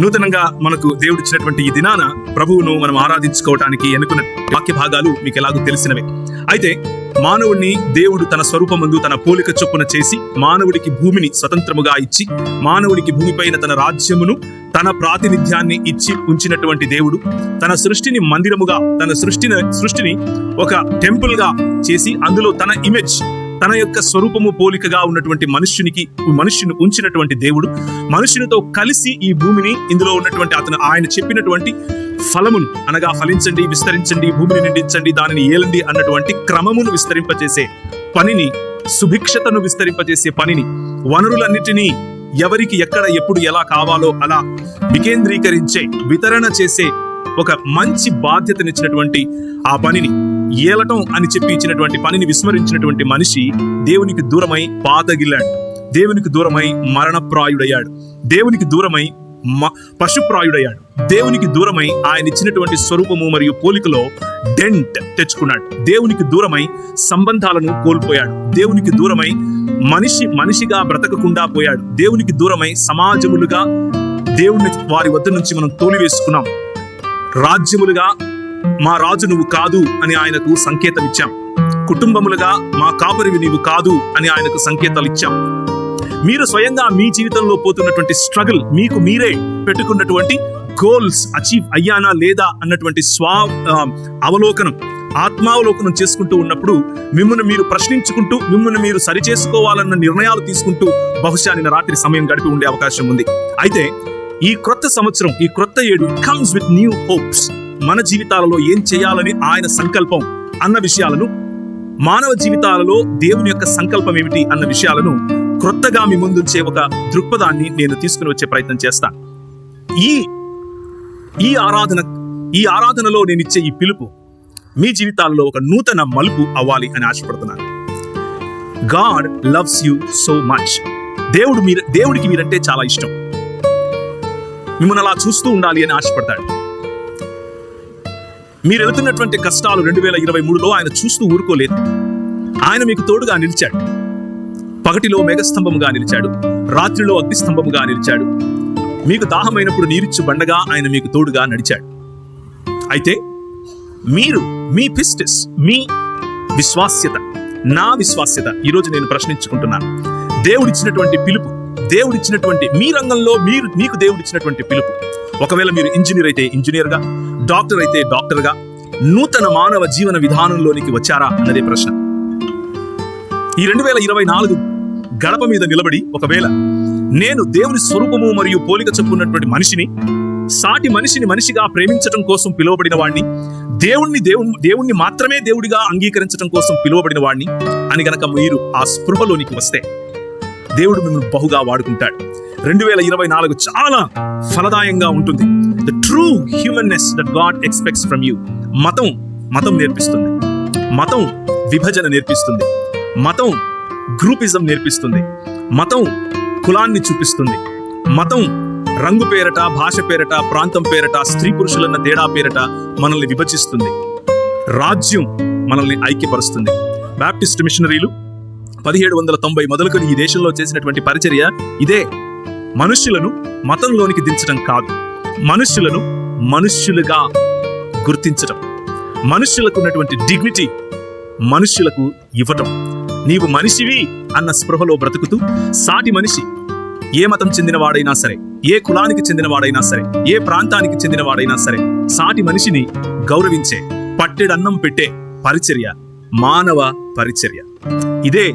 నూతనంగా మనకు దేవుడు ఇచ్చినటువంటి ఈ దినాన ప్రభువును మనం ఆరాధించుకోవటానికి ఎన్నుకున్న వాక్య భాగాలు మీకు ఎలాగో తెలిసినవే. అయితే మానవుడిని దేవుడు తన స్వరూపమందు తన పోలిక చొప్పున చేసి మానవుడికి భూమిని స్వతంత్రముగా ఇచ్చి మానవుడికి భూమిపైన తన రాజ్యమును తన ప్రాతినిధ్యాన్ని ఇచ్చి ఉంచినటువంటి దేవుడు తన సృష్టిని మందిరముగా తన సృష్టిని సృష్టిని ఒక టెంపుల్గా చేసి అందులో తన ఇమేజ్ తన యొక్క స్వరూపము పోలికగా ఉన్నటువంటి మనుష్యునికి మనుష్యుని ఉంచినటువంటి దేవుడు మనుష్యునితో కలిసి ఈ భూమిని ఇందులో ఉన్నటువంటి అతను ఆయన చెప్పినటువంటి ఫలమును అనగా ఫలించండి విస్తరించండి భూమిని నిండించండి దానిని ఏలండి అన్నటువంటి క్రమమును విస్తరింపజేసే పనిని సుభిక్షతను విస్తరింపజేసే పనిని వనరులన్నిటినీ ఎవరికి ఎక్కడ ఎప్పుడు ఎలా కావాలో అలా వికేంద్రీకరించే వితరణ చేసే ఒక మంచి బాధ్యతనిచ్చినటువంటి ఆ పనిని ఏలటం అని చెప్పి ఇచ్చినటువంటి పనిని విస్మరించినటువంటి మనిషి దేవునికి దూరమై పాతగిల్లాడు. దేవునికి దూరమై మరణప్రాయుడయ్యాడు. దేవునికి దూరమై మ- పశుప్రాయుడయ్యాడు. దేవునికి దూరమై ఆయన ఇచ్చినటువంటి స్వరూపము మరియు పోలికలో డెంట్ తెచ్చుకున్నాడు. దేవునికి దూరమై సంబంధాలను కోల్పోయాడు. దేవునికి దూరమై మనిషి మనిషిగా బ్రతకకుండా పోయాడు. దేవునికి దూరమై సమాజములుగా దేవుని వారి వద్ద నుంచి మనం తోలివేసుకున్నాం. రాజ్యములుగా మా రాజు నువ్వు కాదు అని ఆయనకు సంకేతం ఇచ్చాం కుటుంబములుగా మా కాపరివి నీవు కాదు అని ఆయనకు సంకేతాలు ఇచ్చాం మీరు స్వయంగా మీ జీవితంలో పోతున్నటువంటి స్ట్రగుల్ మీకు మీరే పెట్టుకున్నటువంటి గోల్స్ అచీవ్ అయ్యానా లేదా అన్నటువంటి స్వా అవలోకనం ఆత్మావలోకనం చేసుకుంటూ ఉన్నప్పుడు మిమ్మల్ని మీరు ప్రశ్నించుకుంటూ మిమ్మల్ని మీరు సరి చేసుకోవాలన్న నిర్ణయాలు తీసుకుంటూ బహుశా నిన్న రాత్రి సమయం గడిపి ఉండే అవకాశం ఉంది. అయితే ఈ క్రొత్త సంవత్సరం ఈ క్రొత్త ఏడు కమ్స్ విత్ న్యూ హోప్స్ మన జీవితాలలో ఏం చేయాలని ఆయన సంకల్పం అన్న విషయాలను మానవ జీవితాలలో దేవుని యొక్క సంకల్పం ఏమిటి అన్న విషయాలను క్రొత్తగా మీ ముందుంచే ఒక దృక్పథాన్ని నేను తీసుకుని వచ్చే ప్రయత్నం చేస్తాను ఈ ఈ ఆరాధన ఈ ఆరాధనలో నేను ఇచ్చే ఈ పిలుపు మీ జీవితాల్లో ఒక నూతన మలుపు అవ్వాలి అని ఆశపడుతున్నాను. God loves you so much. దేవుడు మీరు దేవుడికి మీరంటే చాలా ఇష్టం. మిమ్మల్ని అలా చూస్తూ ఉండాలి అని ఆశపడతాడు. మీరు వెళుతున్నటువంటి కష్టాలు రెండు వేల ఇరవై మూడులో ఆయన చూస్తూ ఊరుకోలేదు. ఆయన మీకు తోడుగా నిలిచాడు. పగటిలో మేఘస్తంభముగా నిలిచాడు. రాత్రిలో అగ్నిస్తంభముగా నిలిచాడు. మీకు దాహమైనప్పుడు నీరిచ్చు బండగా ఆయన మీకు తోడుగా నడిచాడు. అయితే మీరు మీ పిస్టిస్ మీ విశ్వాస్యత నా విశ్వాస్యత ఈరోజు నేను ప్రశ్నించుకుంటున్నాను. దేవుడిచ్చినటువంటి పిలుపు దేవుడిచ్చినటువంటి మీ రంగంలో మీరు మీకు దేవుడిచ్చినటువంటి పిలుపు. ఒకవేళ మీరు ఇంజనీర్ అయితే ఇంజనీర్గా డాక్టర్ అయితే డాక్టర్గా నూతన మానవ జీవన విధానంలోనికి వచ్చారా అన్నదే ప్రశ్న. ఈ రెండు వేల ఇరవై నాలుగు గడప మీద నిలబడి ఒకవేళ నేను దేవుని స్వరూపము మరియు పోలిక చెప్పున్నటువంటి మనిషిని సాటి మనిషిని మనిషిగా ప్రేమించటం కోసం పిలువబడిన వాడిని దేవుణ్ణి దేవుని దేవుణ్ణి మాత్రమే దేవుడిగా అంగీకరించడం కోసం పిలువబడిన వాడిని అని గనక మీరు ఆ స్పృహలోనికి వస్తే దేవుడు మిమ్మల్ని బహుగా వాడుకుంటాడు. రెండు వేల ఇరవై నాలుగు చాలా ఫలదాయంగా ఉంటుంది. The true humanness that God expects from you మతం మతం నేర్పిస్తుంది. మతం విభజన నేర్పిస్తుంది. మతం గ్రూపిజం నేర్పిస్తుంది. మతం కులాన్ని చూపిస్తుంది. మతం రంగు పేరట భాష పేరట ప్రాంతం పేరట స్త్రీ పురుషులన్న తేడా పేరట మనల్ని విభజిస్తుంది. రాజ్యం మనల్ని ఐక్యపరుస్తుంది. బాప్టిస్ట్ మిషనరీలు పదిహేడు వందల తొంభై మొదలుకొని ఈ దేశంలో చేసినటువంటి పరిచర్య ఇదే. మనుష్యులను మతంలోనికి దించడం కాదు. మనుష్యులను మనుష్యులుగా గుర్తించటం మనుష్యులకు ఉన్నటువంటి డిగ్నిటీ మనుష్యులకు ఇవ్వటం. నీవు మనిషివి అన్న స్పృహలో బ్రతుకుతూ సాటి మనిషి ఏ మతం చెందినవాడైనా సరే ఏ కులానికి చెందినవాడైనా సరే ఏ ప్రాంతానికి చెందినవాడైనా సరే సాటి మనిషిని గౌరవించే పట్టెడన్నం పెట్టే పరిచర్య మానవ పరిచర్య. ఇదే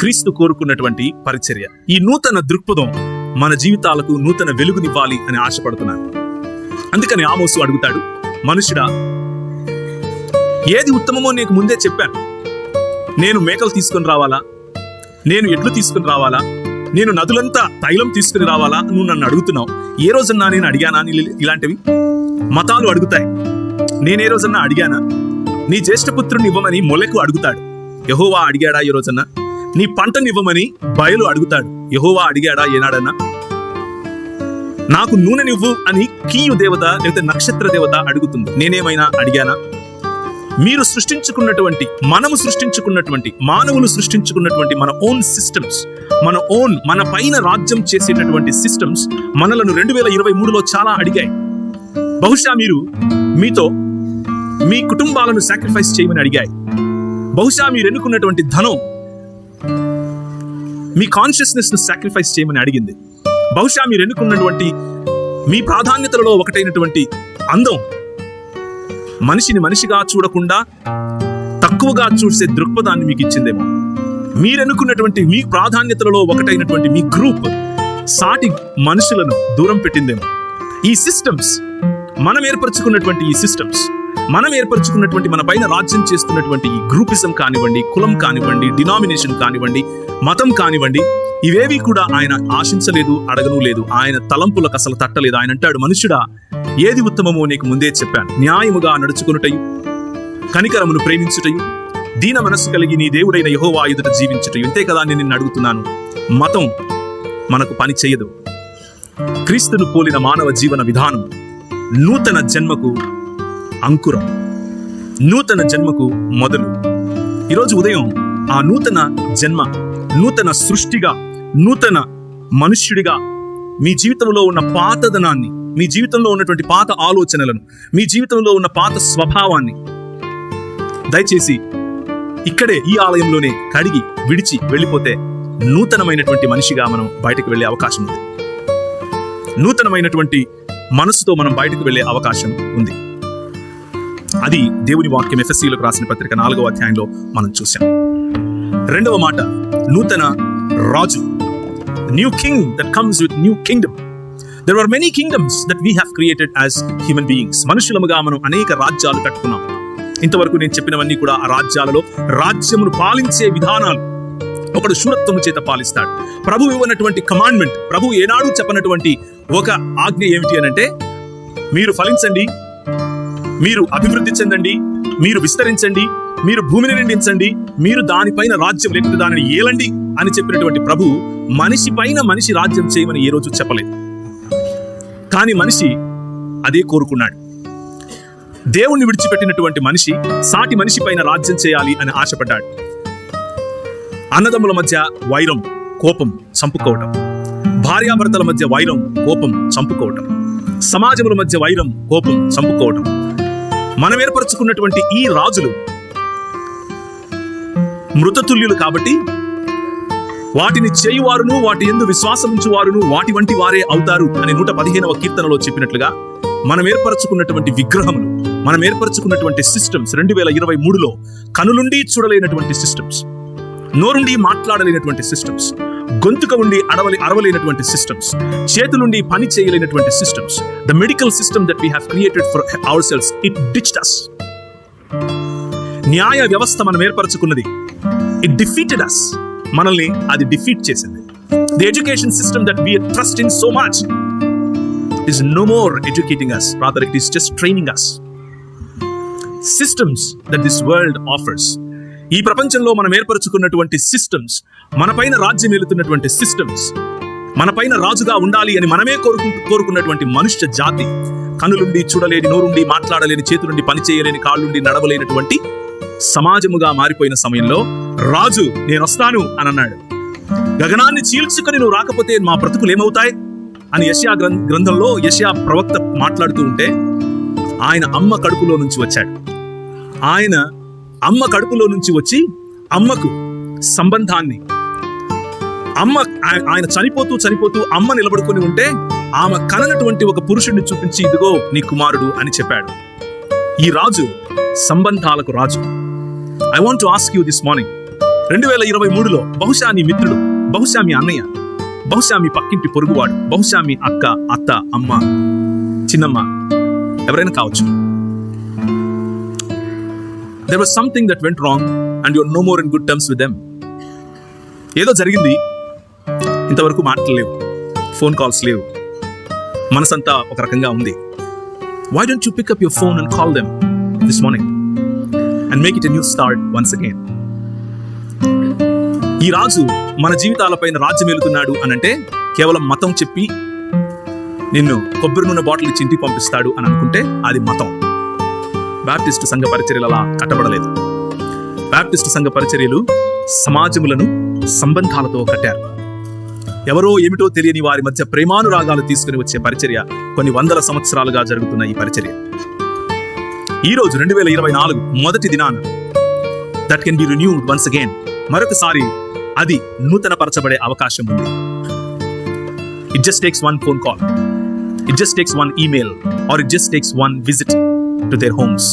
క్రీస్తు కోరుకున్నటువంటి పరిచర్య. ఈ నూతన దృక్పథం మన జీవితాలకు నూతన వెలుగునివ్వాలి అని ఆశపడుతున్నాను. అందుకని ఆమోసు అడుగుతాడు మనుషుడా ఏది ఉత్తమమో నీకు ముందే చెప్పాను. నేను మేకలు తీసుకొని రావాలా? నేను ఎడ్లు తీసుకొని రావాలా? నేను నదులంతా తైలం తీసుకుని రావాలా? నువ్వు నన్ను అడుగుతున్నావు. ఏ రోజున్నా నేను అడిగానా ఇలాంటివి? మతాలు అడుగుతాయి. నేనే రోజన్నా అడిగానా? నీ జ్యేష్ఠపుత్రుని ఇవ్వమని మొలకు అడుగుతాడు. యహోవా అడిగాడా ఈ రోజన్నా? నీ పంటనివ్వమని బయలు అడుగుతాడు. యహోవా అడిగాడా ఏనాడన్నా? నాకు నూనెనివ్వు అని కీయు దేవత లేకపోతే నక్షత్ర దేవత అడుగుతుంది. నేనేమైనా అడిగానా? మీరు సృష్టించుకున్నటువంటి మనము సృష్టించుకున్నటువంటి మానవులు సృష్టించుకున్నటువంటి మన ఓన్ సిస్టమ్స్ మన ఓన్ మన పైన రాజ్యం చేసేటటువంటి సిస్టమ్స్ మనలను రెండు వేల ఇరవై మూడులో చాలా అడిగాయి. బహుశా మీరు మీతో మీ కుటుంబాలను సాక్రిఫైస్ చేయమని అడిగాయి. బహుశా మీరు ఎన్నుకున్నటువంటి ధనం మీ కాన్షియస్నెస్ను సాక్రిఫైస్ చేయమని అడిగింది. బహుశా మీరు ఎన్నుకున్నటువంటి మీ ప్రాధాన్యతలలో ఒకటైనటువంటి అందం. మనిషిని మనిషిగా చూడకుండా తక్కువగా చూసే దృక్పథాన్ని మీకు ఇచ్చిందేమో. మీరనుకున్నటువంటి మీ ప్రాధాన్యతలలో ఒకటైనటువంటి మీ గ్రూప్ సాటి మనుషులను దూరం పెట్టిందేమో. ఈ సిస్టమ్స్ మనం ఏర్పరచుకున్నటువంటి ఈ సిస్టమ్స్ మనం ఏర్పరచుకున్నటువంటి మన పైన రాజ్యం చేస్తున్నటువంటి ఈ గ్రూపిజం కానివ్వండి కులం కానివ్వండి డినామినేషన్ కానివ్వండి మతం కానివ్వండి ఇవేవి కూడా ఆయన ఆశించలేదు అడగను లేదు ఆయన తలంపులకు అసలు తట్టలేదు. ఆయన అంటాడు మనుషుడా ఏది ఉత్తమమో నీకు ముందే చెప్పాను. న్యాయముగా నడుచుకునుటయు కనికరమును ప్రేమించుటయు దీన మనస్సు కలిగి నీ దేవుడైన యహోవా ఎదుట జీవించుటయు. ఇంతే కదా నేను నిన్ను అడుగుతున్నాను. మతం మనకు పని చేయదు. క్రీస్తును పోలిన మానవ జీవన విధానం నూతన జన్మకు అంకురం. నూతన జన్మకు మొదలు. ఈరోజు ఉదయం ఆ నూతన జన్మ నూతన సృష్టిగా నూతన మనుష్యుడిగా మీ జీవితంలో ఉన్న పాతదనాన్ని మీ జీవితంలో ఉన్నటువంటి పాత ఆలోచనలను మీ జీవితంలో ఉన్న పాత స్వభావాన్ని దయచేసి ఇక్కడే ఈ ఆలయంలోనే కడిగి విడిచి వెళ్ళిపోతే నూతనమైనటువంటి మనిషిగా మనం బయటకు వెళ్ళే అవకాశం ఉంది. నూతనమైనటువంటి మనసుతో మనం బయటకు వెళ్ళే అవకాశం ఉంది. అది దేవుని వాక్యం ఎఫ్ఎస్సీలకు రాసిన పత్రిక నాలుగవ అధ్యాయంలో మనం చూసాం రెండవ మాట నూతన రాజు new king that comes with new kingdom there are many kingdoms that we have created as human beings మనుషులముగా మనం అనేక రాజ్యాలు కట్టుకున్నాం. ఇంతవరకు నేను చెప్పినవన్నీ కూడా ఆ రాజ్యాలలో రాజ్యమును పాలించే విధానాలు. ఒకడు శూరత్వము చేత పాలిస్తాడు. ప్రభు ఇవ్వనటువంటి కమాండ్మెంట్ ప్రభు ఏనాడు చెప్పనటువంటి ఒక ఆజ్ఞ ఏమిటి అని అంటే మీరు ఫలించండి మీరు అభివృద్ధి చెందండి మీరు విస్తరించండి మీరు భూమిని నిండించండి మీరు దానిపైన రాజ్యం లేకపోతే దానిని ఏలండి అని చెప్పినటువంటి ప్రభు మనిషి పైన మనిషి రాజ్యం చేయమని ఏ రోజు చెప్పలేదు. కానీ మనిషి అదే కోరుకున్నాడు. దేవుణ్ణి విడిచిపెట్టినటువంటి మనిషి సాటి మనిషి పైన రాజ్యం చేయాలి అని ఆశపడ్డాడు. అన్నదమ్ముల మధ్య వైరం కోపం చంపుకోవటం భార్యాభర్తల మధ్య వైరం కోపం చంపుకోవటం సమాజముల మధ్య వైరం కోపం చంపుకోవటం మనం ఏర్పరచుకున్నటువంటి ఈ రాజులు మృతతుల్యులు కాబట్టి వాటిని చేయువారును వాటి ఎందు విశ్వాసముంచువారును వాటి వంటి వారే అవుతారు అని నూట పదిహేనవ కీర్తనలో చెప్పినట్లుగా మనం ఏర్పరచుకున్నటువంటి విగ్రహములు మనం ఏర్పరచుకున్నటువంటి సిస్టమ్స్ రెండు వేల ఇరవై మూడులో కనులుండి చూడలేనటువంటి సిస్టమ్స్ నోరుండి మాట్లాడలేనటువంటి సిస్టమ్స్ గొంతుక ఉండి అడవలి అరవలేనటువంటి సిస్టమ్స్ చేతులుండి పని చేయలేనటువంటి systems the medical system that we have created for ourselves it ditched us న్యాయ వ్యవస్థ మనం ఏర్పరచుకున్నది ఇట్ డిఫీటెడ్ అస్ మనల్ని అది డిఫీట్ చేసింది. The education system that we trust in so much is no more educating us rather it is just training us systems that this world offers ఈ ప్రపంచంలో మనం ఏర్పరచుకున్నటువంటి systems మనపైన రాజ్యం ఏలుతున్నటువంటి సిస్టమ్స్ మనపైన రాజుగా ఉండాలి అని మనమే కోరుకు కోరుకున్నటువంటి మనుష్య జాతి కనులుండి చూడలేని నోరుండి మాట్లాడలేని చేతులుండి పని చేయలేని కాళ్ళుండి నడవలేనటువంటి సమాజముగా మారిపోయిన సమయంలో రాజు నేను వస్తాను అని అన్నాడు గగనాన్ని చీల్చుకొని నువ్వు రాకపోతే మా బ్రతుకులు ఏమవుతాయి? అని యష్యా గ్రం- గ్రంథంలో యష్యా ప్రవక్త మాట్లాడుతూ ఉంటే ఆయన అమ్మ కడుపులో నుంచి వచ్చాడు. ఆయన అమ్మ కడుపులో నుంచి వచ్చి అమ్మకు సంబంధాన్ని. అమ్మ ఆయన చనిపోతూ చనిపోతూ అమ్మ నిలబడుకొని ఉంటే ఆమె కననటువంటి ఒక పురుషుడిని చూపించి ఇదిగో నీ కుమారుడు అని చెప్పాడు. ఈ రాజు సంబంధాలకు రాజు. I want ask you this morning రెండు వేల ఇరవై మూడులో బహుశా నీ మిత్రుడు బహుశా మీ అన్నయ్య బహుశా మీ పక్కింటి పొరుగువాడు బహుశా మీ అక్క అత్త అమ్మ చిన్నమ్మ ఎవరైనా కావచ్చు. There was something that went wrong and you're no more in good terms with them ఏదో జరిగింది. ఇంతవరకు మాటలు లేవు. ఫోన్ కాల్స్ లేవు. మనసంతా ఒక రకంగా ఉంది. Why don't you pick up your phone and call them this morning and make it a new start once again ఈ రాజు మన జీవితాలపైన రాజ్యం ఏలుతున్నాడు అని అంటే కేవలం మతం చెప్పి నిన్ను కొబ్బరి నూనె బాటిల్ ఇచ్చి ఇంటికి పంపిస్తాడు అని అనుకుంటే అది మతం. బ్యాప్టిస్టు సంఘ పరిచర్యలు అలా కట్టబడలేదు. బ్యాప్టిస్టు సంఘ పరిచర్యలు సమాజములను సంబంధాలతో కట్టారు. ఎవరో ఏమిటో తెలియని వారి మధ్య ప్రేమానురాగాలు తీసుకుని వచ్చే పరిచర్య కొన్ని వందల సంవత్సరాలుగా జరుగుతున్న ఈ పరిచర్య. ఈ రోజు రెండు వేల ఇరవై నాలుగు మొదటి దినాన that can be renewed once again మరొకసారి అది నూతన పరచబడే అవకాశం ఉంది. It just takes one phone call it just takes one email or it just takes one visit to their homes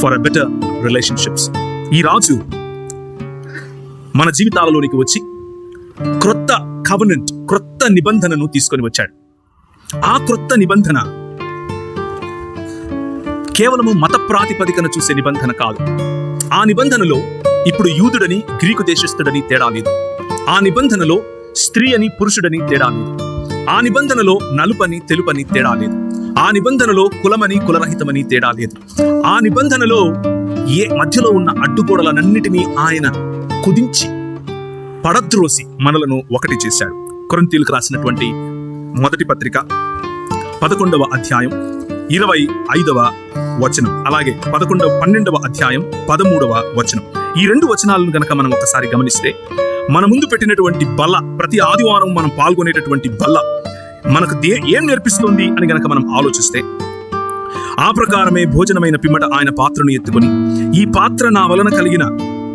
for a better relationships ఈ రాజు మన జీవితాలలోనికి వచ్చి క్రొత్త కవనెంట్ క్రొత్త నిబంధనను తీసుకొని వచ్చాడు. ఆ క్రొత్త నిబంధన కేవలము మత ప్రాతిపదికన చూసే నిబంధన కాదు. ఆ నిబంధనలో ఇప్పుడు యూదుడని గ్రీకు దేశస్థుడని తేడా లేదు. ఆ నిబంధనలో స్త్రీ అని పురుషుడని తేడా లేదు. ఆ నిబంధనలో నలుపని తెలుపని తేడా లేదు. ఆ నిబంధనలో కులమని కులరహితమని తేడా లేదు. ఆ నిబంధనలో ఏ మధ్యలో ఉన్న అడ్డుగోడలనన్నిటినీ ఆయన కుదించి పడద్రోసి మనలను ఒకటి చేశాడు. కొరంతీలకు రాసినటువంటి మొదటి పత్రిక పదకొండవ అధ్యాయం ఇరవై ఐదవ వచనం. అలాగే పదకొండవ పన్నెండవ అధ్యాయం పదమూడవ వచనం. ఈ రెండు వచనాలను గనక మనం ఒకసారి గమనిస్తే మన ముందు పెట్టినటువంటి బల్ల ప్రతి ఆదివారం మనం పాల్గొనేటటువంటి బల్ల మనకు దే ఏం నేర్పిస్తుంది అని గనక మనం ఆలోచిస్తే ఆ ప్రకారమే భోజనమైన పిమ్మట ఆయన పాత్రను ఎత్తుకొని ఈ పాత్ర నా వలన కలిగిన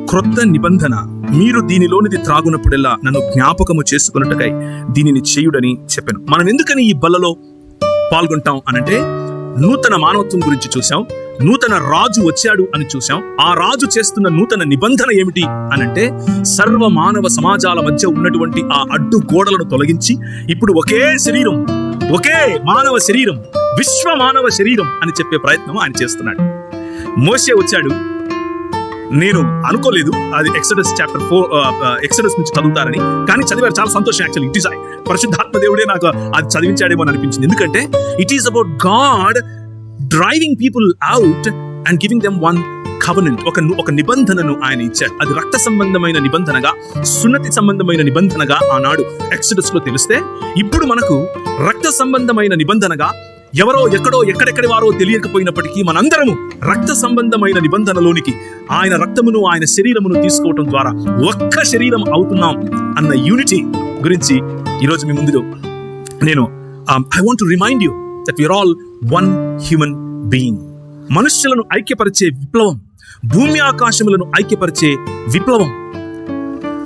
క్రొత్త నిబంధన మీరు దీనిలోనిది త్రాగునప్పుడెల్లా నన్ను జ్ఞాపకము చేసుకున్నట్టుకై దీనిని చేయుడని చెప్పాను. మనం ఎందుకని ఈ బల్లలో పాల్గొంటాం అనంటే నూతన మానవత్వం గురించి చూసాం నూతన రాజు వచ్చాడు అని చూసాం ఆ రాజు చేస్తున్న నూతన నిబంధన ఏమిటి అనంటే సర్వ మానవ సమాజాల మధ్య ఉన్నటువంటి ఆ అడ్డు గోడలను తొలగించి ఇప్పుడు ఒకే శరీరం ఒకే మానవ శరీరం విశ్వ మానవ శరీరం అని చెప్పే ప్రయత్నం ఆయన చేస్తున్నాడు. మోసే వచ్చాడు. నేను అనుకోలేదు. అది ఎక్సడస్ చాప్టర్ ఫోర్ ఎక్సడస్ నుంచి చదువుతారని. కానీ చదివారు చాలా సంతోషం యాక్చువల్లీ ఇట్ ఈస్ పరిశుద్ధాత్మ దేవుడే నాకు అది చదివించాడేమో అని అనిపించింది. ఎందుకంటే it is about God driving people out and giving them one covenant ఒక ఒక నిబంధనను ఆయన ఇచ్చాడు. అది రక్త సంబంధమైన నిబంధనగా సున్నతి సంబంధమైన నిబంధనగా ఆనాడు ఎక్సడస్లో తెలిస్తే ఇప్పుడు మనకు రక్త సంబంధమైన నిబంధనగా ఎవరో ఎక్కడో ఎక్కడెక్కడి వారో తెలియకపోయినప్పటికీ మనందరము రక్త సంబంధమైన నిబంధనలోనికి ఆయన రక్తమును ఆయన శరీరమును తీసుకోవటం ద్వారా ఒక్క శరీరం అవుతున్నాం అన్న యూనిటీ గురించి ఈరోజు మీ ముందు నేను I want remind you that we are all one human being మనుష్యులను ఐక్యపరిచే విప్లవం భూమి ఆకాశములను ఐక్యపరిచే విప్లవం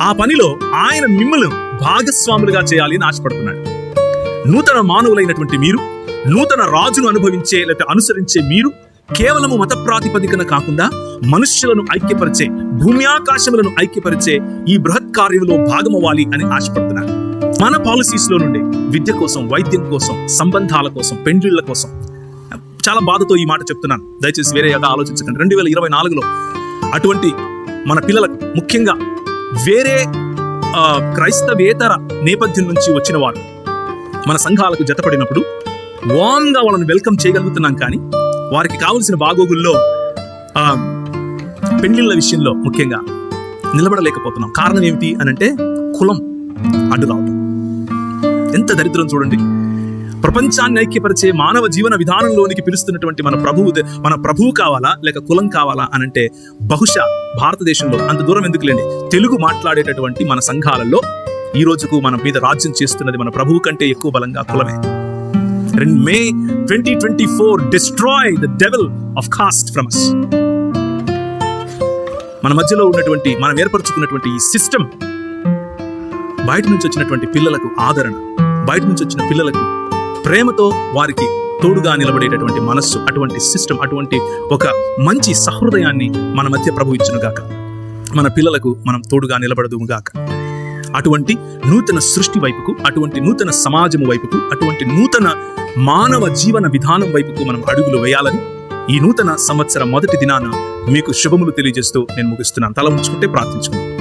ఆ పనిలో ఆయన మిమ్మల్ని భాగస్వాములుగా చేయాలి అని ఆశపడుతున్నాడు. నూతన మానవులైనటువంటి మీరు నూతన రాజును అనుభవించే లేదా అనుసరించే మీరు కేవలము మత ప్రాతిపదికన కాకుండా మనుష్యులను ఐక్యపరిచే భూమి ఆకాశములను ఐక్యపరిచే ఈ బృహత్ కార్యంలో భాగమవ్వాలి అని ఆశపడుతున్నారు మన పాలసీస్లో నుండి విద్య కోసం వైద్యం కోసం సంబంధాల కోసం పెండ్లిళ్ళ కోసం. చాలా బాధతో ఈ మాట చెప్తున్నాను. దయచేసి వేరేగా ఆలోచించకండి. రెండు వేల ఇరవై నాలుగులో అటువంటి మన పిల్లలకు ముఖ్యంగా వేరే క్రైస్తవేతర నేపథ్యం నుంచి వచ్చిన వారు మన సంఘాలకు జతపడినప్పుడు వామ్గా వాళ్ళని వెల్కమ్ చేయగలుగుతున్నాం కానీ వారికి కావలసిన బాగోగుల్లో పెండ్లిళ్ళ పెళ్ళిళ్ళ విషయంలో ముఖ్యంగా నిలబడలేకపోతున్నాం. కారణం ఏమిటి అనంటే కులం. అడ్డు రావటం ఎంత దరిద్రం చూడండి. ప్రపంచాన్ని ఐక్యపరిచే మానవ జీవన విధానంలోనికి పిలుస్తున్నటువంటి మన ప్రభువు మన ప్రభువు కావాలా లేక కులం కావాలా అని అంటే బహుశా భారతదేశంలో అంత దూరం ఎందుకులేండి తెలుగు మాట్లాడేటటువంటి మన సంఘాలలో ఈ రోజుకు మన మీద రాజ్యం చేస్తున్నది మన ప్రభువు కంటే ఎక్కువ బలంగా కులమే. May twenty twenty four destroy the devil of caste from us మన మధ్యలో ఉన్నటువంటి మనం ఏర్పరచుకున్నటువంటి ఈ సిస్టమ్ బయట నుంచి వచ్చినటువంటి పిల్లలకు ఆదరణ బయట నుంచి వచ్చిన పిల్లలకు ప్రేమతో వారికి తోడుగా నిలబడేటటువంటి మనస్సు అటువంటి సిస్టమ్ అటువంటి ఒక మంచి సహృదయాన్ని మన మధ్య ప్రభు ఇచ్చునుగాక మన పిల్లలకు మనం తోడుగా నిలబడదుగాక అటువంటి నూతన సృష్టి వైపుకు అటువంటి నూతన సమాజము వైపుకు అటువంటి నూతన మానవ జీవన విధానం వైపుకు మనం అడుగులు వేయాలని ఈ నూతన సంవత్సర మొదటి దినాన మీకు శుభములు తెలియజేస్తూ నేను ముగిస్తున్నాను. తల ఉంచుకుంటే ప్రార్థించుకున్నాను